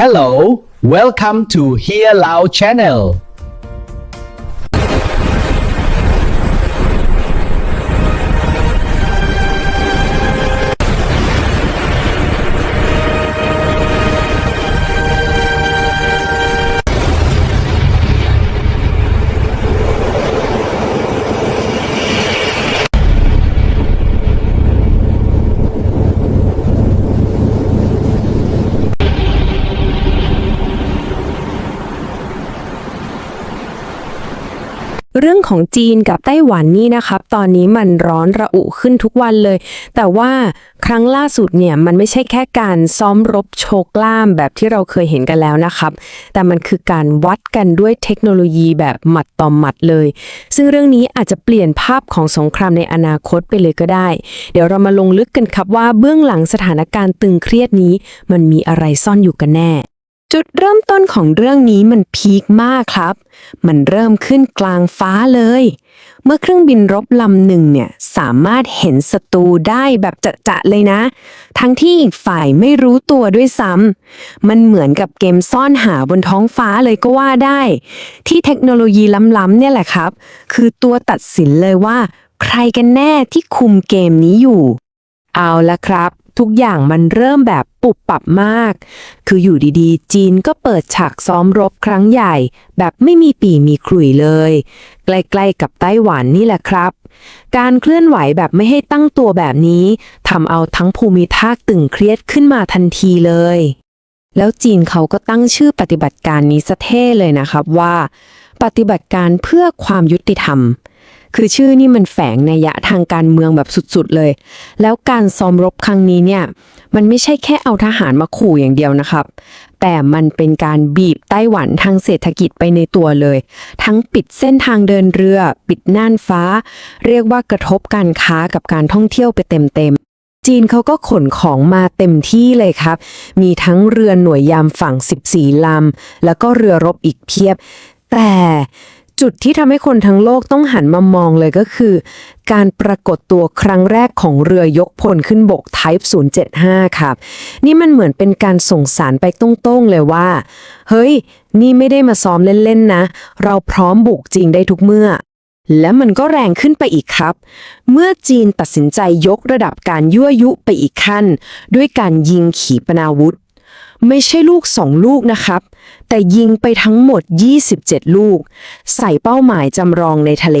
Hello, welcome to Hear Loud channel. เรื่องของจีนกับไต้หวันนี่นะครับ ตอนนี้มันร้อนระอุขึ้นทุกวันเลย แต่ว่าครั้งล่าสุดเนี่ยมันไม่ใช่แค่การซ้อมรบโชกล้ามแบบที่เราเคยเห็นกันแล้วนะครับ แต่มันคือการวัดกันด้วยเทคโนโลยีแบบหมัดต่อหมัดเลย ซึ่งเรื่องนี้อาจจะเปลี่ยนภาพของสงครามในอนาคตไปเลยก็ได้ เดี๋ยวเรามาลงลึกกันครับว่าเบื้องหลังสถานการณ์ตึงเครียดนี้ มันมีอะไรซ่อนอยู่กันแน่ จุดเริ่มต้นของเรื่องนี้มันพีคมากครับ มันเริ่มขึ้นกลางฟ้าเลย เมื่อเครื่องบินรบลำหนึ่งเนี่ยสามารถเห็นศัตรูได้แบบจะๆเลยนะ ทั้งที่อีกฝ่ายไม่รู้ตัวด้วยซ้ำ มันเหมือนกับเกมซ่อนหาบนท้องฟ้าเลยก็ว่าได้ ที่เทคโนโลยีล้ำๆเนี่ยแหละครับ คือตัวตัดสินเลยว่า ใครกันแน่ที่คุมเกมนี้อยู่ เอาละครับ ทุกอย่างมันเริ่มแบบปุบปับมาก คืออยู่ดีๆ จีนก็เปิดฉากซ้อมรบครั้งใหญ่ แบบไม่มีปีมีขลุ่ยเลย ใกล้ๆกับไต้หวันนี่แหละครับ การเคลื่อนไหวแบบไม่ให้ตั้งตัวแบบนี้ทำเอาทั้งภูมิภาคตึงเครียดขึ้นมาทันทีเลย แล้วจีนเขาก็ตั้งชื่อปฏิบัติการนี้สะเท่เลยนะครับว่า ปฏิบัติการเพื่อความยุติธรรม คือชื่อนี่มันแฝงนัยยะทางการเมืองแบบสุดๆเลย แล้วการซ้อมรบครั้งนี้เนี่ย มันไม่ใช่แค่เอาทหารมาขู่อย่างเดียวนะครับ แต่มันเป็นการบีบไต้หวันทางเศรษฐกิจไปในตัวเลย ทั้งปิดเส้นทางเดินเรือ ปิดน่านฟ้า เรียกว่ากระทบการค้ากับการท่องเที่ยวไปเต็มๆจีนเขาก็ขนของมาเต็มที่เลยครับ มีทั้งเรือหน่วยยามฝั่ง 14 ลำ แล้วก็เรือรบอีกเพียบ แต่ จุดที่ทำให้คนทั้งโลกต้องหันมามองเลยก็คือ การปรากฏตัวครั้งแรกของเรือยกพลขึ้นบก Type 075 ครับ นี่มันเหมือนเป็นการส่งสารไปตรงๆเลยว่า เฮ้ย นี่ไม่ได้มาซ้อมเล่น ๆ นะ เราพร้อมบุกจริงได้ทุกเมื่อ และมันก็แรงขึ้นไปอีกครับ เมื่อจีนตัดสินใจยกระดับการยั่วยุไปอีกขั้น ด้วยการยิงขีปนาวุธ ไม่ใช่ลูกสองลูกนะครับ แต่ยิงไปทั้งหมด 27 ลูก ใส่เป้าหมายจำลองในทะเล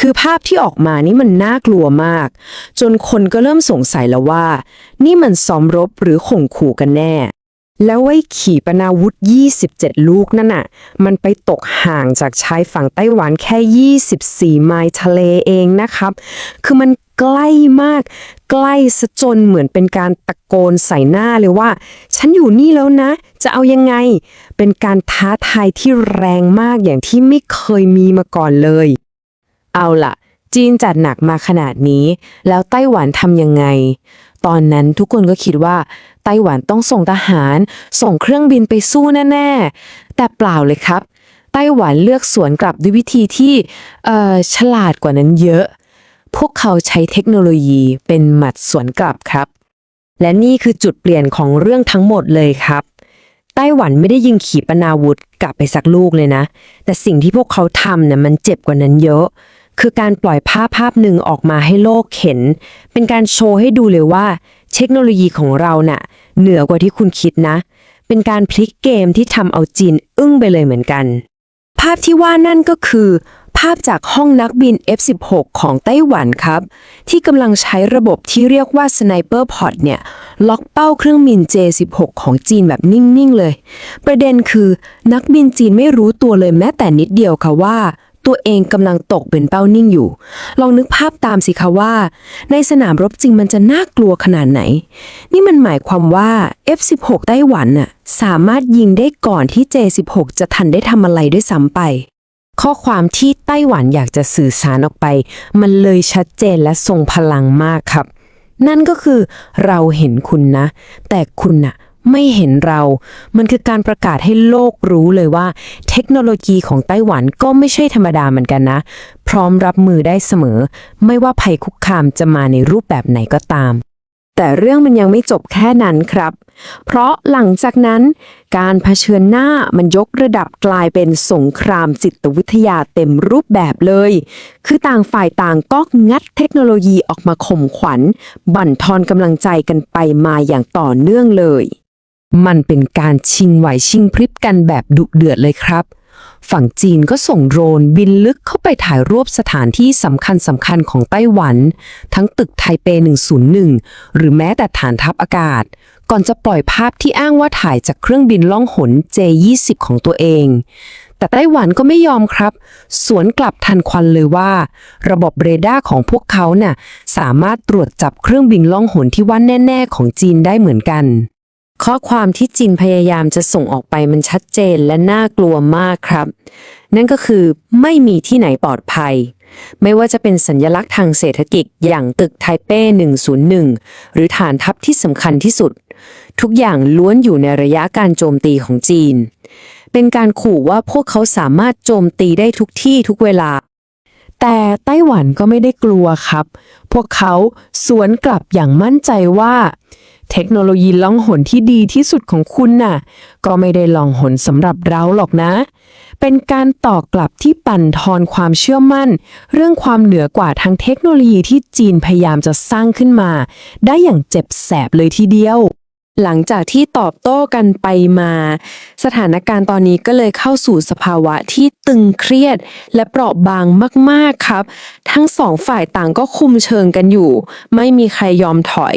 คือภาพที่ออกมานี่มันน่ากลัวมาก จนคนก็เริ่มสงสัยแล้วว่า นี่มันซ้อมรบหรือข่มขู่กันแน่ แล้วไอ้ขี่ปนาวุธ 27 ลูกนั่นน่ะ มันไปตกห่างจากชายฝั่งไต้หวันแค่ 24 ไมล์ทะเลเองนะครับ คือมัน ใกล้มาก ใกล้ซะจนเหมือนเป็นการตะโกนใส่หน้าเลยว่า ฉันอยู่นี่แล้วนะ จะเอายังไง เป็นการท้าทายที่แรงมากอย่างที่ไม่เคยมีมาก่อนเลย เอาล่ะ จีนจัดหนักมาขนาดนี้ แล้วไต้หวันทำยังไง ตอนนั้นทุกคนก็คิดว่า ไต้หวันต้องส่งทหาร ส่งเครื่องบินไปสู้แน่ๆ แต่เปล่าเลยครับ ไต้หวันเลือกสวนกลับด้วยวิธีที่เออฉลาดกว่านั้นเยอะ พวกเขาใช้เทคโนโลยีเป็นหมัดสวนกลับครับ และนี่คือจุดเปลี่ยนของเรื่องทั้งหมดเลยครับ ไต้หวันไม่ได้ยิงขีปนาวุธกลับไปสักลูกเลยนะ แต่สิ่งที่พวกเขาทำเนี่ยมันเจ็บกว่านั้นเยอะ คือการปล่อยภาพภาพหนึ่งออกมาให้โลกเห็น เป็นการโชว์ให้ดูเลยว่า เทคโนโลยีของเราน่ะเหนือกว่าที่คุณคิดนะ เป็นการพลิกเกมที่ทำเอาจีนอึ้งไปเลยเหมือนกัน ภาพที่ว่านั่นก็คือาพจากห้องนักบิน F16 ของไต้หวันครับ ที่กำลังใช้ระบบที่เรียกว่า Sniper Pod เนี่ย ล็อกเป้าเครื่องบิน J16 ของจีนแบบนิ่ง ๆ เลย ประเด็นคือนักบินจีนไม่รู้ตัวเลยแม้แต่นิดเดียวค่ะว่าตัวเองกำลังตกเป็นเป้านิ่งอยู่ ลองนึกภาพตามสิคะว่า ในสนามรบจริงมันจะน่ากลัวขนาดไหน นี่มันหมายความว่า F16 ไต้หวันน่ะสามารถยิงได้ก่อนที่ J16 จะทันได้ทำอะไรด้วยซ้ำไป ข้อความที่ไต้หวันอยากจะสื่อสารออกไป มันเลยชัดเจนและทรงพลังมากครับ นั่นก็คือเราเห็นคุณนะ แต่คุณน่ะไม่เห็นเรา มันคือการประกาศให้โลกรู้เลยว่า เทคโนโลยีของไต้หวันก็ไม่ใช่ธรรมดาเหมือนกันนะ พร้อมรับมือได้เสมอ ไม่ว่าภัยคุกคามจะมาในรูปแบบไหนก็ตาม แต่เรื่องมันยังไม่จบแค่นั้นครับ เพราะหลังจากนั้น การเผชิญหน้ามันยกระดับกลายเป็นสงครามจิตวิทยาเต็มรูปแบบเลย คือต่างฝ่ายต่างก็งัดเทคโนโลยีออกมาข่มขวัญ บั่นทอนกำลังใจกันไปมาอย่างต่อเนื่องเลย มันเป็นการชิงไหวชิงพริบกันแบบดุเดือดเลยครับ ฝั่งจีนก็ส่งโดรนบินลึกเข้าไปถ่ายรูปสถานที่สำคัญสำคัญของไต้หวัน ทั้งตึกไทเป 101 หรือแม้แต่ฐานทัพอากาศ ก่อนจะปล่อยภาพที่อ้างว่าถ่ายจากเครื่องบินล่องหน J20 ของตัวเอง แต่ไต้หวันก็ไม่ยอมครับ สวนกลับทันควันเลยว่า ระบบเรดาร์ของพวกเขาน่ะสามารถตรวจจับเครื่องบินล่องหนที่ว่าแน่ ๆ ของจีนได้เหมือนกัน ข้อความที่จีนพยายามจะส่งออกไปมันชัดเจนและน่ากลัวมากครับ นั่นก็คือไม่มีที่ไหนปลอดภัย ไม่ว่าจะเป็นสัญญลักษณ์ทางเศรษฐกิจอย่างตึกไทเป้ 101 หรือฐานทัพที่สำคัญที่สุด ทุกอย่างล้วนอยู่ในระยะการโจมตีของจีน เป็นการขู่ว่าพวกเขาสามารถโจมตีได้ทุกที่ทุกเวลา แต่ไต้หวันก็ไม่ได้กลัวครับ พวกเขาสวนกลับอย่างมั่นใจว่า เทคโนโลยีล่องหนที่ดีที่สุดของคุณน่ะ ก็ไม่ได้ล่องหนสำหรับเราหรอกนะ เป็นการตอบกลับที่ปั่นทอนความเชื่อมั่น เรื่องความเหนือกว่าทางเทคโนโลยีที่จีนพยายามจะสร้างขึ้นมา ได้อย่างเจ็บแสบเลยทีเดียว หลังจากที่ตอบโต้กันไปมา สถานการณ์ตอนนี้ก็เลยเข้าสู่สภาวะที่ตึงเครียด และเปราะบางมากๆครับ ทั้งสองฝ่ายต่างก็คุมเชิงกันอยู่ ไม่มีใครยอมถอย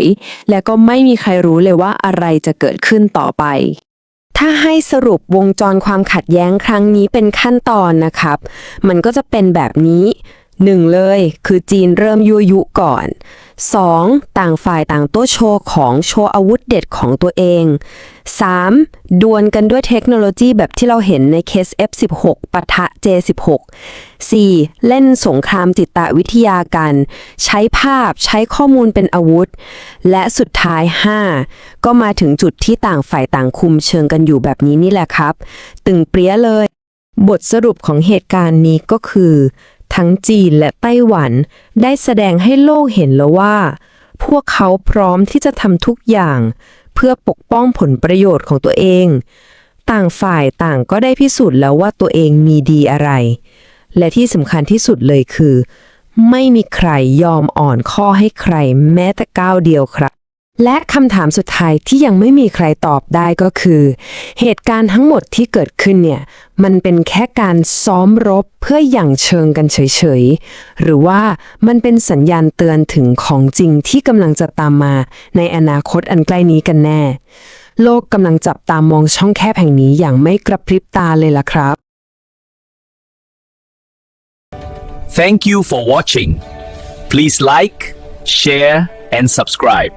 และก็ไม่มีใครรู้เลยว่าอะไรจะเกิดขึ้นต่อไป ถ้าให้สรุปวงจรความขัดแย้งครั้งนี้เป็นขั้นตอนนะครับ มันก็จะเป็นแบบนี้ หนึ่งเลยคือจีนเริ่มยั่วยุก่อน 2. ต่างฝ่ายต่างโต้โชว์ของโชว์อาวุธเด็ดของตัวเอง 3. ดวลกันด้วยเทคโนโลยีแบบที่เราเห็นในเคส F16 ปะทะ J16 4. เล่นสงครามจิตวิทยากัน ใช้ภาพใช้ข้อมูลเป็นอาวุธ และสุดท้าย 5. ก็มาถึงจุดที่ต่างฝ่ายต่างคุมเชิงกันอยู่แบบนี้นี่แหละครับ ตึงเปรี้ยเลย บทสรุปของเหตุการณ์นี้ก็คือ ทั้งจีนและไต้หวัน ได้แสดงให้โลกเห็นแล้วว่า พวกเขาพร้อมที่จะทำทุกอย่าง เพื่อปกป้องผลประโยชน์ของตัวเอง ต่างฝ่ายต่างก็ได้พิสูจน์แล้วว่าตัวเองมีดีอะไร และที่สำคัญที่สุดเลยคือ ไม่มีใครยอมอ่อนข้อให้ใครแม้แต่ก้าวเดียวครับ และคำถามสุดท้ายที่ยังไม่มีใครตอบได้ก็คือ เหตุการณ์ทั้งหมดที่เกิดขึ้นเนี่ย มันเป็นแค่การซ้อมรบเพื่ออย่างเชิงกันเฉยๆ หรือว่ามันเป็นสัญญาณเตือนถึงของจริงที่กำลังจะตามมาในอนาคตอันใกล้นี้กันแน่ โลกกำลังจับตามองช่องแคบแห่งนี้อย่างไม่กระพริบตาเลยล่ะครับ Thank you for watching. Please like, share, and subscribe.